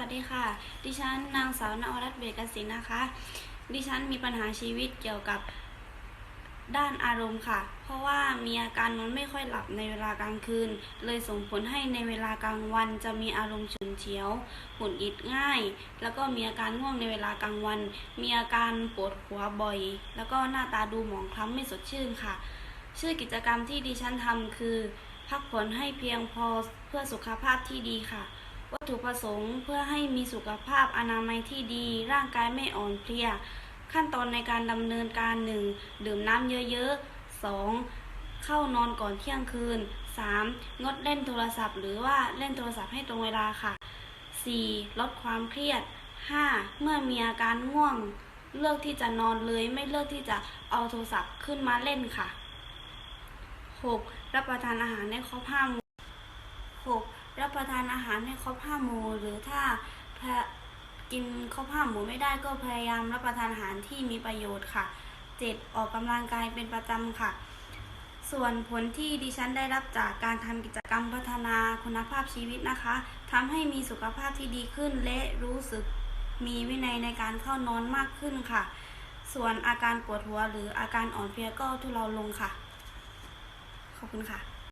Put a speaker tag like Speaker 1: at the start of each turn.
Speaker 1: วัสดีค่ะ ดิฉันนางสาวนวรัตน์เบกสินนะคะ ดิฉันมีปัญหาชีวิตเกี่ยวกับด้านอารมณ์ค่ะ เพราะว่ามีอาการนอนไม่ค่อยหลับในเวลากลางคืน เลยส่งผลให้ในเวลากลางวันจะมีอารมณ์ฉุนเฉียวหุดหงิดง่าย แล้วก็มีอาการง่วงในเวลากลางวัน มีอาการปวดหัวบ่อย แล้วก็หน้าตาดูหมองคล้ำไม่สดชื่นค่ะ ชื่อกิจกรรมที่ดิฉันทำคือ พักผ่อนให้เพียงพอเพื่อสุขภาพที่ดีค่ะ วัตถุประสงค์เพื่อให้มีสุขภาพอนามัยที่ดี ร่างกายไม่อ่อนเพลีย ขั้นตอนในการดำเนินการ 1. ดื่มน้ำเยอะๆ 2. เข้านอนก่อนเที่ยงคืน 3. งดเล่นโทรศัพท์ หรือว่าเล่นโทรศัพท์ให้ตรงเวลาค่ะ 4. ลดความเครียด 5. เมื่อมีอาการง่วง เลือกที่จะนอนเลยไม่เลือกที่จะเอาโทรศัพท์ขึ้นมาเล่นค่ะ 6. รับประทานอาหารให้ครบห้าหมู่ 6. รับประทานอาหารให้ครบห้าหมู่หรือถ้ากินครบห้าหมู่ไม่ได้ก็พยายามรับประทานอาหารที่มีประโยชน์ค่ะ 7. ออกกำลังกายเป็นประจำค่ะ ส่วนผลที่ดิฉันได้รับจากการทำกิจกรรมพัฒนาคุณภาพชีวิตนะคะทำให้มีสุขภาพที่ดีขึ้นและรู้สึกมีวินัยในการเข้านอนมากขึ้นค่ะ ส่วนอาการปวดหัวหรืออาการอ่อนเพลียก็ทุเลาลงค่ะ ขอบคุณค่ะ